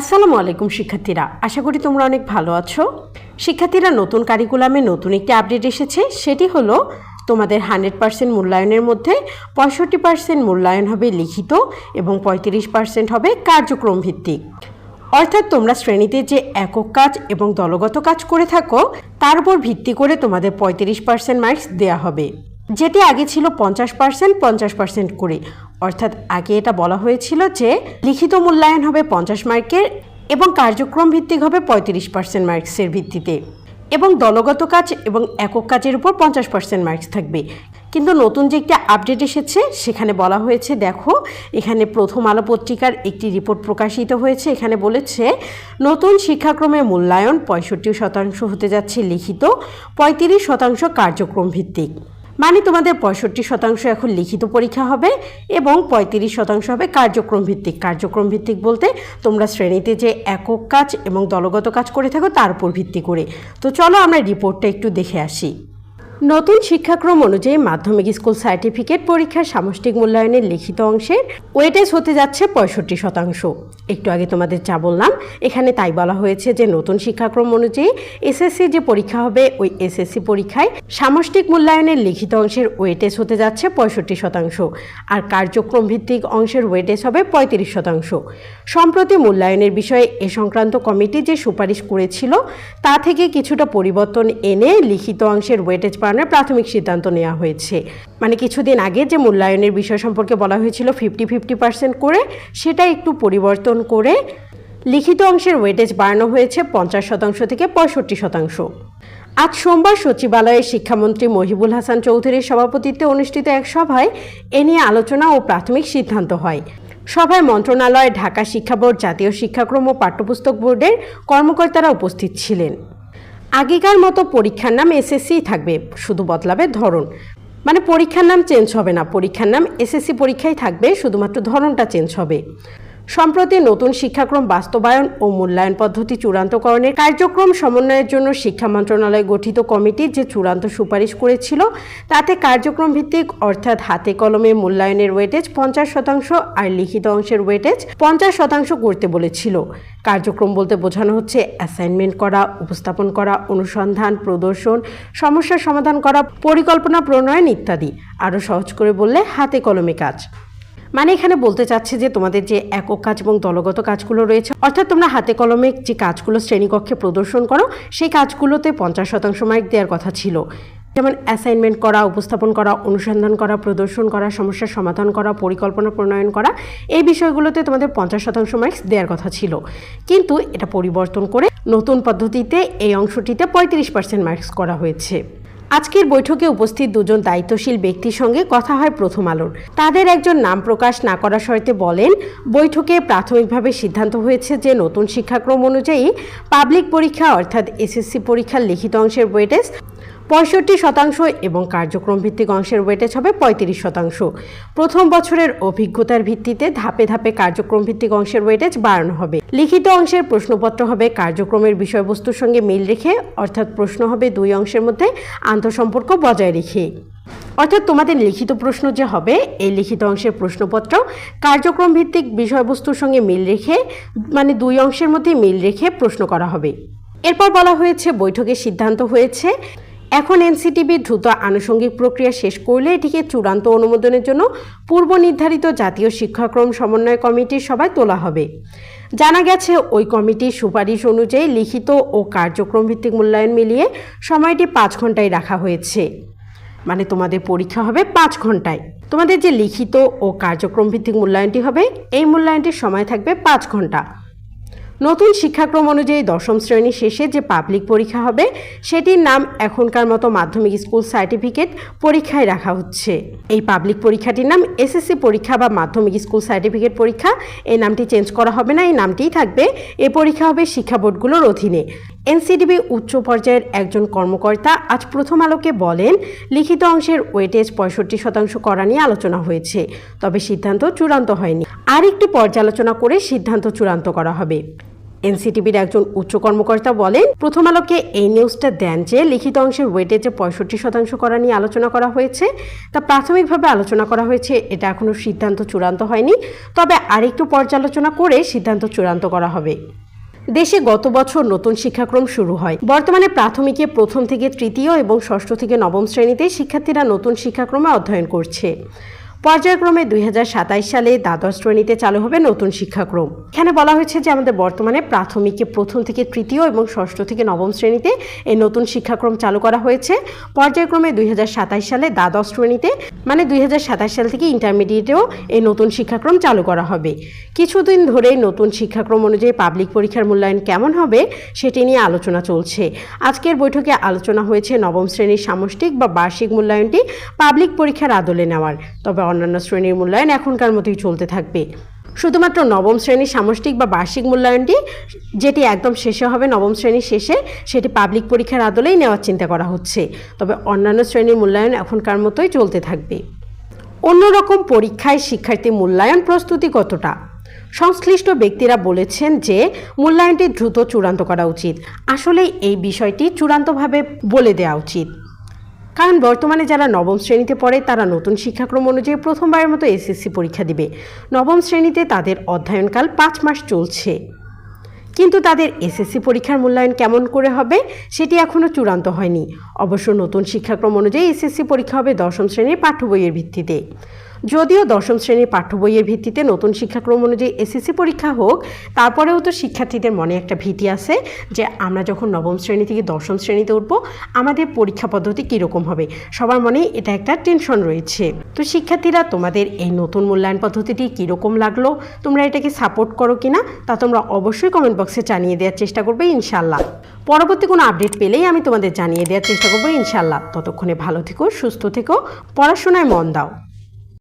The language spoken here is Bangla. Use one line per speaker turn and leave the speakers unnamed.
আসসালামু আলাইকুম, শিক্ষার্থীরা। আশা করি তোমরা অনেক ভালো আছো। শিক্ষার্থীরা, নতুন কারিকুলামে নতুন একটি আপডেট এসেছে। সেটি হলো, তোমাদের হান্ড্রেড পার্সেন্ট মূল্যায়নের মধ্যে পঁয়ষট্টি পার্সেন্ট মূল্যায়ন হবে লিখিত এবং পঁয়ত্রিশ পার্সেন্ট হবে কার্যক্রম ভিত্তিক। অর্থাৎ তোমরা শ্রেণীতে যে একক কাজ এবং দলগত কাজ করে থাকো, তার উপর ভিত্তি করে তোমাদের পঁয়ত্রিশ পার্সেন্ট মার্কস দেওয়া হবে। যেটি আগে ছিল পঞ্চাশ পার্সেন্ট পঞ্চাশ পার্সেন্ট করে। অর্থাৎ আগে এটা বলা হয়েছিল যে লিখিত মূল্যায়ন হবে পঞ্চাশ মার্কের এবং কার্যক্রম ভিত্তিক হবে পঁয়ত্রিশ পার্সেন্ট মার্কসের ভিত্তিতে। এবং দলগত কাজ এবং একক কাজের উপর পঞ্চাশ পার্সেন্ট মার্কস থাকবে। কিন্তু নতুন যে একটি আপডেট এসেছে, সেখানে বলা হয়েছে, দেখো, এখানে প্রথম আলো পত্রিকার একটি রিপোর্ট প্রকাশিত হয়েছে। এখানে বলেছে, নতুন শিক্ষাক্রমে মূল্যায়ন পঁয়ষট্টি শতাংশ হতে যাচ্ছে লিখিত, পঁয়ত্রিশ শতাংশ কার্যক্রম ভিত্তিক। মানে তোমাদের পঁয়ষট্টি শতাংশ এখন লিখিত পরীক্ষা হবে এবং পঁয়ত্রিশ শতাংশ হবে কার্যক্রম ভিত্তিক। কার্যক্রম ভিত্তিক বলতে তোমরা শ্রেণীতে যে একক কাজ এবং দলগত কাজ করে থাকো তার উপর ভিত্তি করে। তো চলো আমরা রিপোর্টটা একটু দেখে আসি। নতুন শিক্ষাক্রম অনুযায়ী মাধ্যমিক স্কুল সার্টিফিকেট পরীক্ষার সামষ্টিক মূল্যায়নের লিখিত অংশের ওয়েটেজ হতে যাচ্ছে পঁয়ষট্টি শতাংশ। একটু আগে তোমাদের যা বললাম, এখানে তাই বলা হয়েছে যে নতুন শিক্ষাক্রম অনুযায়ী এসএসসি যে পরীক্ষা হবে, ওই এসএসসি পরীক্ষায় সামষ্টিক মূল্যায়নের লিখিত অংশের ওয়েটেজ হতে যাচ্ছে পঁয়ষট্টি শতাংশ আর কার্যক্রম ভিত্তিক অংশের ওয়েটেজ হবে পঁয়ত্রিশ শতাংশ। সম্প্রতি মূল্যায়নের বিষয়ে এ সংক্রান্ত কমিটি যে সুপারিশ করেছিল, তা থেকে কিছুটা পরিবর্তন এনে লিখিত অংশের ওয়েটেজ বাড়ানোর প্রাথমিক সিদ্ধান্ত নেওয়া হয়েছে। মানে কিছুদিন আগে যে মূল্যায়নের বিষয় সম্পর্কে বলা হয়েছিল ফিফটি ফিফটি পার্সেন্ট করে, সেটা একটু পরিবর্তন করে লিখিত অংশের ওয়েটেজ বাড়ানো হয়েছে পঞ্চাশ শতাংশ থেকে পঁয়ষট্টি শতাংশ। আজ সোমবার সচিবালয়ে শিক্ষামন্ত্রী মহিবুল হাসান চৌধুরীর সভাপতিত্বে অনুষ্ঠিত এক সভায় এ নিয়ে আলোচনা ও প্রাথমিক সিদ্ধান্ত হয়। সভায় মন্ত্রণালয়, ঢাকা শিক্ষা বোর্ড, জাতীয় শিক্ষাক্রম ও পাঠ্যপুস্তক বোর্ডের কর্মকর্তারা উপস্থিত ছিলেন। আগেকার মতো পরীক্ষার নাম এসএসসি থাকবে, শুধু বদলাবে ধরন। মানে পরীক্ষার নাম চেঞ্জ হবে না, পরীক্ষার নাম এসএসসি পরীক্ষাই থাকবে, শুধুমাত্র ধরনটা চেঞ্জ হবে। সম্প্রতি নতুন শিক্ষাক্রম বাস্তবায়ন ও মূল্যায়ন পদ্ধতি চূড়ান্তকরণের কার্যক্রম সমন্বয়ের জন্য শিক্ষা মন্ত্রণালয় গঠিত কমিটি যে চূড়ান্ত সুপারিশ করেছিল, তাতে কার্যক্রম ভিত্তিক, অর্থাৎ হাতে কলমে মূল্যায়নের ওয়েটেজ পঞ্চাশ শতাংশ আর লিখিত অংশের ওয়েটেজ পঞ্চাশ শতাংশ করতে বলেছিল। কার্যক্রম বলতে বোঝানো হচ্ছে অ্যাসাইনমেন্ট করা, উপস্থাপন করা, অনুসন্ধান, প্রদর্শন সমস্যার সমাধান করা, পরিকল্পনা প্রণয়ন ইত্যাদি। আরও সহজ করে বললে, হাতে কলমে কাজ। মানে এখানে বলতে চাচ্ছে যে তোমাদের যে একক কাজ এবং দলগত কাজগুলো রয়েছে, অর্থাৎ তোমরা হাতে কলমে যে কাজগুলো শ্রেণীকক্ষে প্রদর্শন করো, সেই কাজগুলোতে পঞ্চাশ শতাংশ মার্ক দেওয়ার কথা ছিল। যেমন অ্যাসাইনমেন্ট করা, উপস্থাপন করা, অনুসন্ধান করা, প্রদর্শন করা, সমস্যার সমাধান করা, পরিকল্পনা প্রণয়ন করা, এই বিষয়গুলোতে তোমাদের পঞ্চাশ শতাংশ মার্কস দেওয়ার কথা ছিল। কিন্তু এটা পরিবর্তন করে নতুন পদ্ধতিতে এই অংশটিতে পঁয়ত্রিশ পার্সেন্ট মার্কস করা হয়েছে। আজকের বৈঠকে উপস্থিত দুজন দায়িত্বশীল ব্যক্তির সঙ্গে কথা হয় প্রথম আলোর। তাদের একজন নাম প্রকাশ না করা শর্তে বলেন, বৈঠকে প্রাথমিকভাবে সিদ্ধান্ত হয়েছে যে নতুন শিক্ষাক্রম অনুযায়ী পাবলিক পরীক্ষা অর্থাৎ এসএসসি পরীক্ষার লিখিত অংশের ওয়েটেজ পঁয়ষট্টি শতাংশ এবং কার্যক্রম ভিত্তিক অংশের ওয়েটেজ হবে পঁয়ত্রিশ শতাংশ। প্রথম বছরের অভিজ্ঞতার ভিত্তিতে ধাপে ধাপে কার্যক্রম ভিত্তিক অংশের ওয়েটেজ বাড়ানো হবে। লিখিত অংশের প্রশ্নপত্র হবে কার্যক্রমের বিষয়বস্তুর সঙ্গে মিল রেখে, অর্থাৎ প্রশ্ন হবে দুই অংশের মধ্যে আন্তঃসম্পর্ক বজায় রেখে। অর্থাৎ তোমাদের লিখিত প্রশ্ন যে হবে, এই লিখিত অংশের প্রশ্নপত্র কার্যক্রম ভিত্তিক বিষয়বস্তুর সঙ্গে মিল রেখে মানে দুই অংশের মধ্যে মিল রেখে প্রশ্ন করা হবে। এরপর বলা হয়েছে, বৈঠকে সিদ্ধান্ত হয়েছে এখন এনসিটিভি দ্রুত আনুষঙ্গিক প্রক্রিয়া শেষ করলে এটিকে চূড়ান্ত অনুমোদনের জন্য পূর্ব নির্ধারিত জাতীয় শিক্ষাক্রম সমন্বয় কমিটির সভায় তোলা হবে। জানা গেছে, ওই কমিটির সুপারিশ অনুযায়ী লিখিত ও কার্যক্রম ভিত্তিক মূল্যায়ন মিলিয়ে সময়টি পাঁচ ঘন্টায় রাখা হয়েছে। মানে তোমাদের পরীক্ষা হবে পাঁচ ঘন্টায়। তোমাদের যে লিখিত ও কার্যক্রম ভিত্তিক মূল্যায়নটি হবে, এই মূল্যায়নটির সময় থাকবে পাঁচ ঘণ্টা। নতুন শিক্ষাক্রম অনুযায়ী দশম শ্রেণি শেষে যে পাবলিক পরীক্ষা হবে, সেটির নাম এখনকার মতো মাধ্যমিক স্কুল সার্টিফিকেট পরীক্ষায় রাখা হচ্ছে। এই পাবলিক পরীক্ষাটির নাম এসএসসি পরীক্ষা বা মাধ্যমিক স্কুল সার্টিফিকেট পরীক্ষা। এই নামটি চেঞ্জ করা হবে না, এই নামটিই থাকবে। এ পরীক্ষা হবে শিক্ষা বোর্ডগুলোর অধীনে। এনসিডিবি উচ্চ পর্যায়ের একজন কর্মকর্তা আজ প্রথম আলোকে বলেন, লিখিত অংশের ওয়েটেজ পঁয়ষট্টি শতাংশ করা নিয়ে আলোচনা হয়েছে, তবে সিদ্ধান্ত চূড়ান্ত হয়নি। আর একটি পর্যালোচনা করে সিদ্ধান্ত চূড়ান্ত করা হবে। এনসিটিভির একজন উচ্চ কর্মকর্তা বলেন, প্রথম আলোকে এই নিউজটা দেন যে লিখিত অংশের ওয়েটেজে পঁয়ষট্টি শতাংশ করা নিয়ে আলোচনা করা হয়েছে। তা প্রাথমিকভাবে আলোচনা করা হয়েছে, এটা এখনও সিদ্ধান্ত চূড়ান্ত হয়নি। তবে আরেকটু পর্যালোচনা করে সিদ্ধান্ত চূড়ান্ত করা হবে। দেশে গত বছর নতুন শিক্ষাক্রম শুরু হয়। বর্তমানে প্রাথমিকে প্রথম থেকে তৃতীয় এবং ষষ্ঠ থেকে নবম শ্রেণীতে শিক্ষার্থীরা নতুন শিক্ষাক্রমে অধ্যয়ন করছে। পর্যায়ক্রমে দুই হাজার সাতাশ সালে দ্বাদশ শ্রেণীতে চালু হবে নতুন শিক্ষাক্রম। এখানে বলা হয়েছে যে আমাদের বর্তমানে প্রাথমিকে প্রথম থেকে তৃতীয় এবং ষষ্ঠ থেকে নবম শ্রেণীতে এই নতুন শিক্ষাক্রম চালু করা হয়েছে। পর্যায়ক্রমে দুই হাজার সাতাশ সালে দ্বাদশ শ্রেণীতে মানে দুই হাজার সাতাশ সাল থেকে ইন্টারমিডিয়েটেও এই নতুন শিক্ষাক্রম চালু করা হবে। কিছুদিন ধরে নতুন শিক্ষাক্রম অনুযায়ী পাবলিক পরীক্ষার মূল্যায়ন কেমন হবে সেটি নিয়ে আলোচনা চলছে। আজকের বৈঠকে আলোচনা হয়েছে নবম শ্রেণির সামষ্টিক বা বার্ষিক মূল্যায়নটি পাবলিক পরীক্ষার আদলে নেওয়ার। তবে অন্যান্য শ্রেণির মূল্যায়ন এখনকার মতোই চলতে থাকবে। শুধুমাত্র নবম শ্রেণির সামষ্টিক বা বার্ষিক মূল্যায়নটি, যেটি একদম শেষে হবে, নবম শ্রেণির শেষে, সেটি পাবলিক পরীক্ষার আদলেই নেওয়ার চিন্তা করা হচ্ছে। তবে অন্যান্য শ্রেণির মূল্যায়ন এখনকার মতোই চলতে থাকবে। অন্যরকম পরীক্ষায় শিক্ষার্থী মূল্যায়ন প্রস্তুতি কতটা? সংশ্লিষ্ট ব্যক্তিরা বলেছেন যে, মূল্যায়নটি দ্রুত চূড়ান্ত করা উচিত। আসলে এই বিষয়টি চূড়ান্তভাবে বলে দেওয়া উচিত। কারণ বর্তমানে যারা নবম শ্রেণীতে পড়ে, তারা নতুন শিক্ষাক্রম অনুযায়ী প্রথমবারের মতো এসএসসি পরীক্ষা দিবে। নবম শ্রেণীতে তাদের অধ্যয়নকাল পাঁচ মাস চলছে। কিন্তু তাদের এসএসসি পরীক্ষার মূল্যায়ন কেমন করে হবে, সেটি এখনও চূড়ান্ত হয়নি। অবশ্য নতুন শিক্ষাক্রম অনুযায়ী এসএসসি পরীক্ষা হবে দশম শ্রেণির পাঠ্য বইয়ের ভিত্তিতে। যদিও দশম শ্রেণির পাঠ্য বইয়ের ভিত্তিতে নতুন শিক্ষাক্রম অনুযায়ী এসএসসি পরীক্ষা হোক, তারপরেও তো শিক্ষার্থীদের মনে একটা ভীতি আছে যে আমরা যখন নবম শ্রেণি থেকে দশম শ্রেণীতে উঠবো, আমাদের পরীক্ষা পদ্ধতি কীরকম হবে? সবার মনে এটা একটা টেনশন রয়েছে। তো শিক্ষার্থীরা, তোমাদের এই নতুন মূল্যায়ন পদ্ধতিটি কীরকম লাগল? তোমরা এটাকে সাপোর্ট করো কিনা? তা তোমরা অবশ্যই কমেন্ট বক্সে জানিয়ে দেওয়ার চেষ্টা করবে ইনশাল্লাহ পরবর্তী কোনো আপডেট পেলেই আমি তোমাদের জানিয়ে দেওয়ার চেষ্টা করব ইনশাল্লাহ ততক্ষণে ভালো থেকো, সুস্থ থেকো, পড়াশোনায় মন দাও।